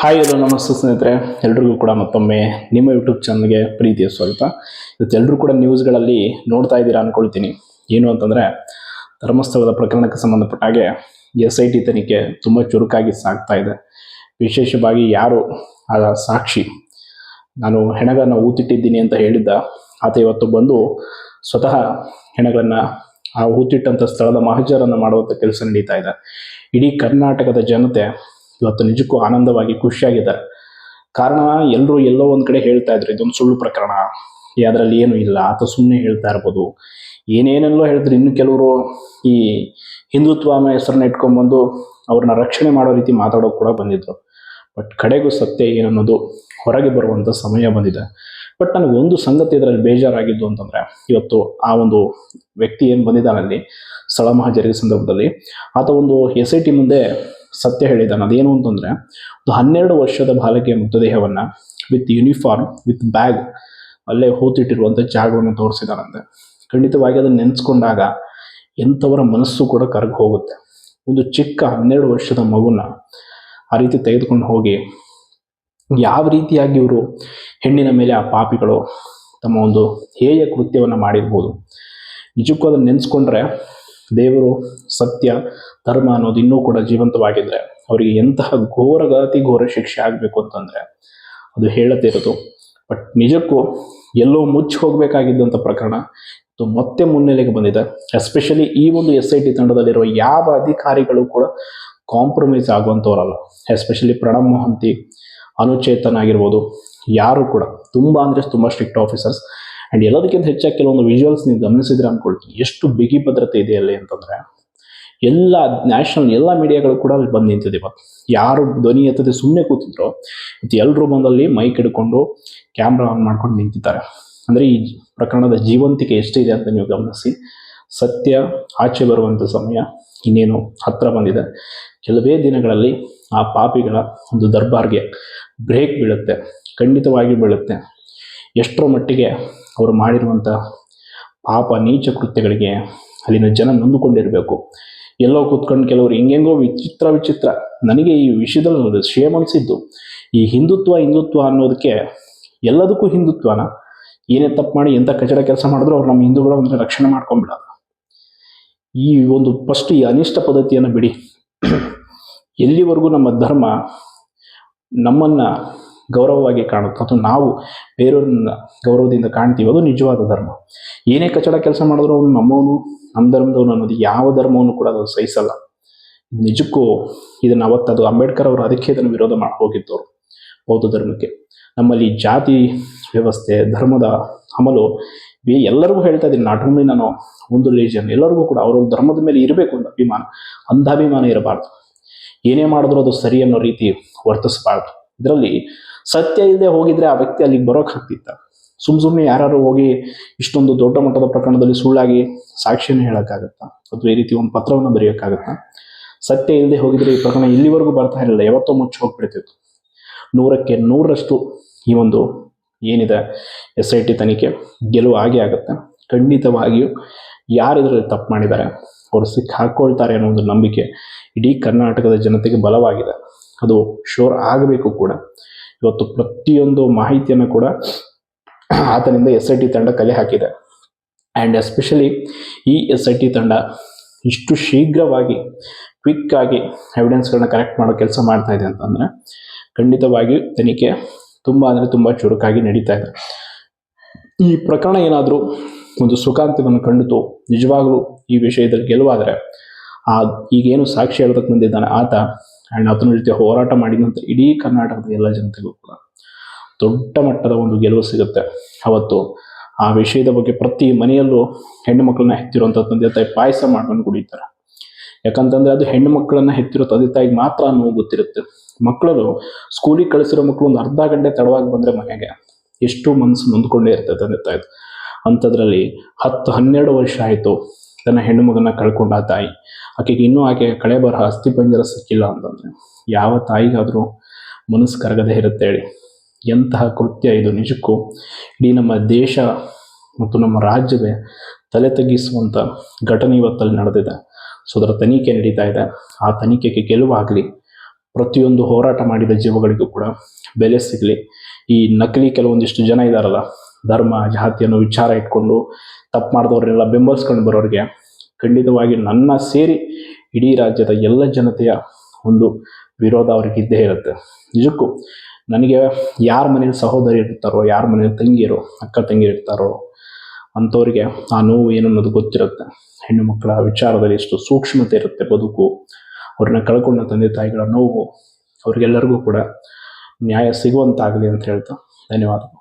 Hi hello ನಮಸ್ತೆ ಸ್ನೇಹಿತರೆ. ಎಲ್ರಿಗೂ ಕೂಡ ಮತ್ತೊಮ್ಮೆ ನಿಮ್ಮ ಯೂಟ್ಯೂಬ್ ಚಾನಲ್ಗೆ ಪ್ರೀತಿಯ ಸ್ವಾಗತ. ಇವತ್ತು ಎಲ್ಲರೂ ಕೂಡ ನ್ಯೂಸ್ಗಳಲ್ಲಿ ನೋಡ್ತಾ ಇದ್ದೀರಾ ಅನ್ಕೊಳ್ತೀನಿ. ಏನು ಅಂತಂದರೆ, ಧರ್ಮಸ್ಥಳದ ಪ್ರಕರಣಕ್ಕೆ ಸಂಬಂಧಪಟ್ಟ ಹಾಗೆ ಎಸ್ ಐ ಟಿ ತನಿಖೆ ತುಂಬ ಚುರುಕಾಗಿ ಸಾಗ್ತಾ ಇದೆ. ವಿಶೇಷವಾಗಿ ಯಾರು ಆ ಸಾಕ್ಷಿ? ನಾನು ಹೆಣಗಳನ್ನು ಊತಿಟ್ಟಿದ್ದೀನಿ ಅಂತ ಹೇಳಿದ್ದ. ಆತ ಇವತ್ತು ಬಂದು ಸ್ವತಃ ಹೆಣಗಳನ್ನು ಆ ಊತಿಟ್ಟಂಥ ಸ್ಥಳದ ಮಹಜರನ್ನು ಮಾಡುವಂಥ ಕೆಲಸ ನಡೀತಾ ಇದೆ. ಇಡೀ ಕರ್ನಾಟಕದ ಜನತೆ ಇವತ್ತು ನಿಜಕ್ಕೂ ಆನಂದವಾಗಿ ಖುಷಿಯಾಗಿದ್ದಾರೆ. ಕಾರಣ ಎಲ್ಲರೂ ಎಲ್ಲೋ ಒಂದು ಕಡೆ ಹೇಳ್ತಾ ಇದ್ರು, ಇದೊಂದು ಸುಳ್ಳು ಪ್ರಕರಣ ಅದರಲ್ಲಿ ಏನು ಇಲ್ಲ, ಆತ ಸುಮ್ಮನೆ ಹೇಳ್ತಾ ಇರ್ಬೋದು. ಏನೇನೆಲ್ಲೋ ಹೇಳಿದ್ರು, ಇನ್ನು ಕೆಲವರು ಈ ಹಿಂದುತ್ವ ಹೆಸರನ್ನ ಇಟ್ಕೊಂಡ್ಬಂದು ಅವ್ರನ್ನ ರಕ್ಷಣೆ ಮಾಡೋ ರೀತಿ ಮಾತಾಡೋಕೆ ಕೂಡ ಬಂದಿದ್ರು. ಬಟ್ ಕಡೆಗೂ ಸತ್ಯ ಏನನ್ನೋದು ಹೊರಗೆ ಬರುವಂಥ ಸಮಯ ಬಂದಿದೆ. ಬಟ್ ನನಗೆ ಒಂದು ಸಂಗತಿ ಇದರಲ್ಲಿ ಬೇಜಾರಾಗಿದ್ದು ಅಂತಂದರೆ, ಇವತ್ತು ಆ ಒಂದು ವ್ಯಕ್ತಿ ಏನು ಬಂದಿದ್ದಾನಲ್ಲಿ ಸ್ಥಳ ಮಹಾಜರಿಗೆ ಸಂದರ್ಭದಲ್ಲಿ, ಆತ ಒಂದು ಎಸ್ ಐ ಟಿ ಮುಂದೆ ಸತ್ಯ ಹೇಳಿದ್ದಾನೆ. ಅದೇನು ಅಂತಂದರೆ, ಒಂದು ಹನ್ನೆರಡು ವರ್ಷದ ಬಾಲಕಿಯ ಮೃತದೇಹವನ್ನು ವಿತ್ ಯೂನಿಫಾರ್ಮ್ ವಿತ್ ಬ್ಯಾಗ್ ಅಲ್ಲೇ ಹೂತಿಟ್ಟಿರುವಂಥ ಜಾಗವನ್ನು ತೋರಿಸಿದಾನಂತೆ ಖಂಡಿತವಾಗಿ ಅದನ್ನು ನೆನೆಸ್ಕೊಂಡಾಗ ಎಂಥವರ ಮನಸ್ಸು ಕೂಡ ಕರಗಿ ಹೋಗುತ್ತೆ. ಒಂದು ಚಿಕ್ಕ ಹನ್ನೆರಡು ವರ್ಷದ ಮಗುನ ಆ ರೀತಿ ತೆಗೆದುಕೊಂಡು ಹೋಗಿ ಯಾವ ರೀತಿಯಾಗಿ ಇವರು ಹೆಣ್ಣಿನ ಮೇಲೆ ಆ ಪಾಪಿಗಳು ತಮ್ಮ ಒಂದು ಹೇಯ ಕೃತ್ಯವನ್ನು ಮಾಡಿರ್ಬೋದು, ನಿಜಕ್ಕೂ ಅದನ್ನು ನೆನೆಸ್ಕೊಂಡ್ರೆ ದೇವರು ಸತ್ಯ, ಧರ್ಮ ಅನ್ನೋದು ಇನ್ನೂ ಕೂಡ ಜೀವಂತವಾಗಿದ್ದರೆ ಅವರಿಗೆ ಎಂತಹ ಘೋರಗಾತಿ ಘೋರ ಶಿಕ್ಷೆ ಆಗಬೇಕು ಅಂತಂದರೆ ಅದು ಹೇಳತಿರೋದು ಬಟ್ ನಿಜಕ್ಕೂ ಎಲ್ಲೋ ಮುಚ್ಚಿ ಹೋಗಬೇಕಾಗಿದ್ದಂಥ ಪ್ರಕರಣ ಇದು ಮತ್ತೆ ಮುನ್ನೆಲೆಗೆ ಬಂದಿದೆ. ಎಸ್ಪೆಷಲಿ ಈ ಒಂದು ಎಸ್ ಐ ಟಿ ತಂಡದಲ್ಲಿರುವ ಯಾವ ಅಧಿಕಾರಿಗಳು ಕೂಡ ಕಾಂಪ್ರಮೈಸ್ ಆಗುವಂಥವ್ರಲ್ಲ ಎಸ್ಪೆಷಲಿ ಪ್ರಣಬ್ ಮೊಹಂತಿ ಅನುಚೇತನ್ ಆಗಿರ್ಬೋದು, ಯಾರು ಕೂಡ, ತುಂಬ ಅಂದರೆ ತುಂಬ ಸ್ಟ್ರಿಕ್ಟ್ ಆಫೀಸರ್ಸ್ ಆ್ಯಂಡ್ ಎಲ್ಲದಕ್ಕಿಂತ ಹೆಚ್ಚಾಗಿ ಕೆಲವೊಂದು ವಿಜುವಲ್ಸ್ ನೀವು ಗಮನಿಸಿದ್ರೆ ಅನ್ಕೊಳ್ತೀನಿ ಎಷ್ಟು ಬಿಗಿ ಭದ್ರತೆ ಇದೆ ಅಲ್ಲಿ ಅಂತಂದರೆ, ಎಲ್ಲ ನ್ಯಾಷನಲ್ ಎಲ್ಲ ಮೀಡಿಯಾಗಳು ಕೂಡ ಅಲ್ಲಿ ಬಂದು ನಿಂತಿದೆ ಇವತ್ತು. ಯಾರು ಧ್ವನಿ ಎತ್ತದೆ ಸುಮ್ಮನೆ ಕೂತಿದ್ರು, ಇವತ್ತು ಎಲ್ಲರೂ ಬಂದಲ್ಲಿ ಮೈಕ್ ಹಿಡ್ಕೊಂಡು ಕ್ಯಾಮ್ರಾ ಆನ್ ಮಾಡ್ಕೊಂಡು ನಿಂತಿದ್ದಾರೆ. ಅಂದರೆ ಈ ಪ್ರಕರಣದ ಜೀವಂತಿಕೆ ಎಷ್ಟಿದೆ ಅಂತ ನೀವು ಗಮನಿಸಿ. ಸತ್ಯ, ಆಚೆ ಬರುವಂಥ ಸಮಯ, ಇನ್ನೇನು ಹತ್ರ ಬಂದಿದೆ. ಕೆಲವೇ ದಿನಗಳಲ್ಲಿ ಆ ಪಾಪಿಗಳ ಒಂದು ದರ್ಬಾರ್ಗೆ ಬ್ರೇಕ್ ಬೀಳುತ್ತೆ. ಖಂಡಿತವಾಗಿ ಬೀಳುತ್ತೆ. ಎಷ್ಟರ ಮಟ್ಟಿಗೆ ಅವರು ಮಾಡಿರುವಂಥ ಪಾಪ ನೀಚ ಕೃತ್ಯಗಳಿಗೆ ಅಲ್ಲಿನ ಜನ ನೊಂದುಕೊಂಡಿರಬೇಕು. ಎಲ್ಲೋ ಕೂತ್ಕೊಂಡು ಕೆಲವರು ಹೆಂಗೆಂಗೋ ವಿಚಿತ್ರ ವಿಚಿತ್ರ ನನಗೆ ಈ ವಿಷಯದಲ್ಲಿ ಶೇಮ್ ಅನಿಸಿದ್ದು. ಈ ಹಿಂದುತ್ವ ಹಿಂದುತ್ವ ಅನ್ನೋದಕ್ಕೆ ಎಲ್ಲದಕ್ಕೂ ಹಿಂದುತ್ವನ. ಏನೇ ತಪ್ಪು ಮಾಡಿ ಎಂಥ ಕಚಡ ಕೆಲಸ ಮಾಡಿದ್ರು ಅವ್ರು ನಮ್ಮ ಹಿಂದೂಗಳ ಒಂದು ರಕ್ಷಣೆ ಮಾಡ್ಕೊಂಬಿಡೋದು ಈ ಒಂದು ಫಸ್ಟ್ ಈ ಅನಿಷ್ಟ ಪದ್ಧತಿಯನ್ನು ಬಿಡಿ. ಎಲ್ಲಿವರೆಗೂ ನಮ್ಮ ಧರ್ಮ ನಮ್ಮನ್ನ ಗೌರವವಾಗಿ ಕಾಣುತ್ತೆ. ಅಥವಾ ನಾವು ಬೇರೆಯವ್ರನ್ನ ಗೌರವದಿಂದ ಕಾಣ್ತೀವಿ. ಅದು ನಿಜವಾದ ಧರ್ಮ. ಏನೇ ಕಚಡ ಕೆಲಸ ಮಾಡಿದ್ರು ಅವನು ನಮ್ಮವನು, ನಮ್ಮ ಧರ್ಮದವನು ಅನ್ನೋದು ಯಾವ ಧರ್ಮವನ್ನು ಕೂಡ ಅದು ಸಹಿಸಲ್ಲ. ನಿಜಕ್ಕೂ ಇದನ್ನು ಅವತ್ತದು ಅಂಬೇಡ್ಕರ್ ಅವರು ಅದಕ್ಕೆ ಇದನ್ನು ವಿರೋಧ ಮಾಡಿ ಹೋಗಿದ್ದವರು ಬೌದ್ಧ ಧರ್ಮಕ್ಕೆ. ನಮ್ಮಲ್ಲಿ ಜಾತಿ ವ್ಯವಸ್ಥೆ, ಧರ್ಮದ ಅಮಲು ಎಲ್ಲರಿಗೂ ಹೇಳ್ತಾ ಇದ್ದೀನಿ. ನಾಟ್ ಓನ್ಲಿ ನಾನು ಒಂದು ರಿಲಿಜನ್ ಎಲ್ಲರಿಗೂ ಕೂಡ ಅವರ ಧರ್ಮದ ಮೇಲೆ ಇರಬೇಕು ಒಂದು ಅಭಿಮಾನ. ಅಂಧಾಭಿಮಾನ ಇರಬಾರ್ದು. ಏನೇ ಮಾಡಿದ್ರು ಅದು ಸರಿ ಅನ್ನೋ ರೀತಿ ವರ್ತಿಸಬಾರ್ದು. ಇದರಲ್ಲಿ ಸತ್ಯ ಇಲ್ಲದೆ ಹೋಗಿದ್ರೆ ಆ ವ್ಯಕ್ತಿ ಅಲ್ಲಿಗೆ ಬರೋಕೆ ಆಗ್ತಿತ್ತ ಸುಮ್ ಸುಮ್ಮನೆ ಯಾರು ಹೋಗಿ ಇಷ್ಟೊಂದು ದೊಡ್ಡ ಮಟ್ಟದ ಪ್ರಕರಣದಲ್ಲಿ ಸುಳ್ಳಾಗಿ ಸಾಕ್ಷಿಯನ್ನು ಹೇಳೋಕ್ಕಾಗತ್ತಾ? ಅಥವಾ ಈ ರೀತಿ ಒಂದು ಪತ್ರವನ್ನು ಬರೆಯೋಕ್ಕಾಗತ್ತಾ? ಸತ್ಯ ಇಲ್ಲದೆ ಹೋಗಿದ್ರೆ ಈ ಪ್ರಕರಣ ಇಲ್ಲಿವರೆಗೂ ಬರ್ತಾ ಇರಲಿಲ್ಲ. ಯಾವತ್ತೋ ಮುಚ್ಚಿ ಹೋಗ್ಬಿಡ್ತಿತ್ತು. ನೂರಕ್ಕೆ ನೂರರಷ್ಟು ಈ ಒಂದು ಏನಿದೆ ಎಸ್ ಐ ಟಿ ತನಿಖೆ ಗೆಲುವು ಆಗೇ ಆಗುತ್ತೆ. ಖಂಡಿತವಾಗಿಯೂ ಯಾರು ಇದರಲ್ಲಿ ತಪ್ಪು ಮಾಡಿದ್ದಾರೆ, ಅವರು ಸಿಕ್ಕ ಹಾಕ್ಕೊಳ್ತಾರೆ ಅನ್ನೋ ಒಂದು ನಂಬಿಕೆ ಇಡೀ ಕರ್ನಾಟಕದ ಜನತೆಗೆ ಬಲವಾಗಿದೆ. ಅದು ಶೋರ್ ಆಗಬೇಕು ಕೂಡ. ಇವತ್ತು ಪ್ರತಿಯೊಂದು ಮಾಹಿತಿಯನ್ನು ಕೂಡ ಆತನಿಂದ ಎಸ್ ಐ ಟಿ ತಂಡ ಕಲೆ ಹಾಕಿದೆ. ಆ್ಯಂಡ್ ಎಸ್ಪೆಷಲಿ ಈ ಎಸ್ ಐ ಟಿ ತಂಡ ಇಷ್ಟು ಶೀಘ್ರವಾಗಿ ಕ್ವಿಕ್ ಆಗಿ ಎವಿಡೆನ್ಸ್ಗಳನ್ನ ಕಲೆಕ್ಟ್ ಮಾಡೋ ಕೆಲಸ ಮಾಡ್ತಾ ಇದೆ ಅಂತಂದರೆ, ಖಂಡಿತವಾಗಿ ತನಿಖೆ ತುಂಬ ಅಂದರೆ ತುಂಬ ಚುರುಕಾಗಿ ನಡೀತಾ ಇದೆ. ಈ ಪ್ರಕರಣ ಏನಾದರೂ ಒಂದು ಸುಖಾಂತವನ್ನು ಕಂಡಿತು, ನಿಜವಾಗಲೂ ಈ ವಿಷಯದಲ್ಲಿ ಗೆಲುವಾದರೆ, ಆ ಈಗೇನು ಸಾಕ್ಷಿ ಹೇಳೋದಕ್ಕೆ ಬಂದಿದ್ದಾನೆ ಆತ ಆ್ಯಂಡ್ ಆತನ ಜೊತೆ ಹೋರಾಟ ನಂತರ ಇಡೀ ಕರ್ನಾಟಕದ ಎಲ್ಲ ಜನತೆಗೂ ಕೂಡ ದೊಡ್ಡ ಮಟ್ಟದ ಒಂದು ಗೆಲುವು ಸಿಗುತ್ತೆ. ಅವತ್ತು ಆ ವಿಷಯದ ಬಗ್ಗೆ ಪ್ರತಿ ಮನೆಯಲ್ಲೂ ಹೆಣ್ಣು ಮಕ್ಕಳನ್ನ ಹೆತ್ತಿರುವಂಥ ತಂದೆ ತಾಯಿ ಪಾಯಸ ಮಾಡ್ಕೊಂಡು ಕುಡಿತಾರೆ. ಯಾಕಂತಂದ್ರೆ ಅದು ಹೆಣ್ಣು ಮಕ್ಕಳನ್ನ ಹೆತ್ತಿರೋ ತಂದೆ ತಾಯಿಗೆ ಮಾತ್ರ ನೋವು ಗೊತ್ತಿರುತ್ತೆ. ಮಕ್ಕಳು ಸ್ಕೂಲಿಗೆ ಕಳಿಸಿರೋ ಮಕ್ಕಳು ಒಂದು ಅರ್ಧ ಗಂಟೆ ತಡವಾಗಿ ಬಂದರೆ ಮನೆಗೆ ಎಷ್ಟು ಮನಸ್ಸು ನೊಂದ್ಕೊಂಡೇ ಇರ್ತದೆ ತಂದೆ ತಾಯಿದು. ಅಂಥದ್ರಲ್ಲಿ ಹತ್ತು ಹನ್ನೆರಡು ವರ್ಷ ಆಯಿತು. ತನ್ನ ಹೆಣ್ಣು ಮಗನ ಕಳ್ಕೊಂಡ ತಾಯಿ. ಆಕೆಗೆ ಇನ್ನೂ ಆಕೆ ಕಳೆ ಬರಹ ಅಸ್ಥಿ ಪಂಜರ ಸಿಕ್ಕಿಲ್ಲ ಅಂತಂದರೆ. ಯಾವ ತಾಯಿಗಾದರೂ ಮನಸ್ಸು ಕರಗದೆ ಇರುತ್ತೆ ಹೇಳಿ. ಎಂತಹ ಕೃತ್ಯ ಇದು ನಿಜಕ್ಕೂ. ಇಡೀ ನಮ್ಮ ದೇಶ ಮತ್ತು ನಮ್ಮ ರಾಜ್ಯವೇ ತಲೆ ತಗ್ಗಿಸುವಂಥ ಘಟನೆ ಇವತ್ತಲ್ಲಿ ನಡೆದಿದೆ. ಸೊ ಅದರ ತನಿಖೆ ನಡೀತಾ ಇದೆ. ಆ ತನಿಖೆಗೆ ಗೆಲುವಾಗಲಿ, ಪ್ರತಿಯೊಂದು ಹೋರಾಟ ಮಾಡಿದ ಜೀವಗಳಿಗೂ ಕೂಡ ಬೆಲೆ ಸಿಗಲಿ. ಈ ನಕಲಿ ಕೆಲವೊಂದಿಷ್ಟು ಜನ ಇದ್ದಾರಲ್ಲ ಧರ್ಮ ಜಾತಿಯನ್ನು ವಿಚಾರ ಇಟ್ಕೊಂಡು ತಪ್ಪು ಮಾಡಿದವ್ರನ್ನೆಲ್ಲ ಬೆಂಬಲಿಸ್ಕೊಂಡು ಬರೋರಿಗೆ ಖಂಡಿತವಾಗಿ ನನ್ನ ಸೇರಿ ಇಡೀ ರಾಜ್ಯದ ಎಲ್ಲ ಜನತೆಯ ಒಂದು ವಿರೋಧ ಅವ್ರಿಗೆ ಇದ್ದೇ ಇರುತ್ತೆ. ನಿಜಕ್ಕೂ ನನಗೆ ಯಾರ ಮನೇಲಿ ಸಹೋದರಿ ಇರ್ತಾರೋ, ಯಾರ ಮನೇಲಿ ತಂಗಿಯರು, ಅಕ್ಕ ತಂಗಿ ಇರ್ತಾರೋ, ಅಂಥವ್ರಿಗೆ ಆ ನೋವು ಏನು ಅನ್ನೋದು ಗೊತ್ತಿರುತ್ತೆ. ಹೆಣ್ಣು ಮಕ್ಕಳ ವಿಚಾರದಲ್ಲಿ ಎಷ್ಟು ಸೂಕ್ಷ್ಮತೆ ಇರುತ್ತೆ ಬದುಕು, ಅವ್ರನ್ನ ಕಳ್ಕೊಂಡ ತಂದೆ ತಾಯಿಗಳ ನೋವು, ಅವ್ರಿಗೆಲ್ಲರಿಗೂ ಕೂಡ ನ್ಯಾಯ ಸಿಗುವಂತಾಗಲಿ ಅಂತ ಹೇಳ್ತಾ ಧನ್ಯವಾದಗಳು.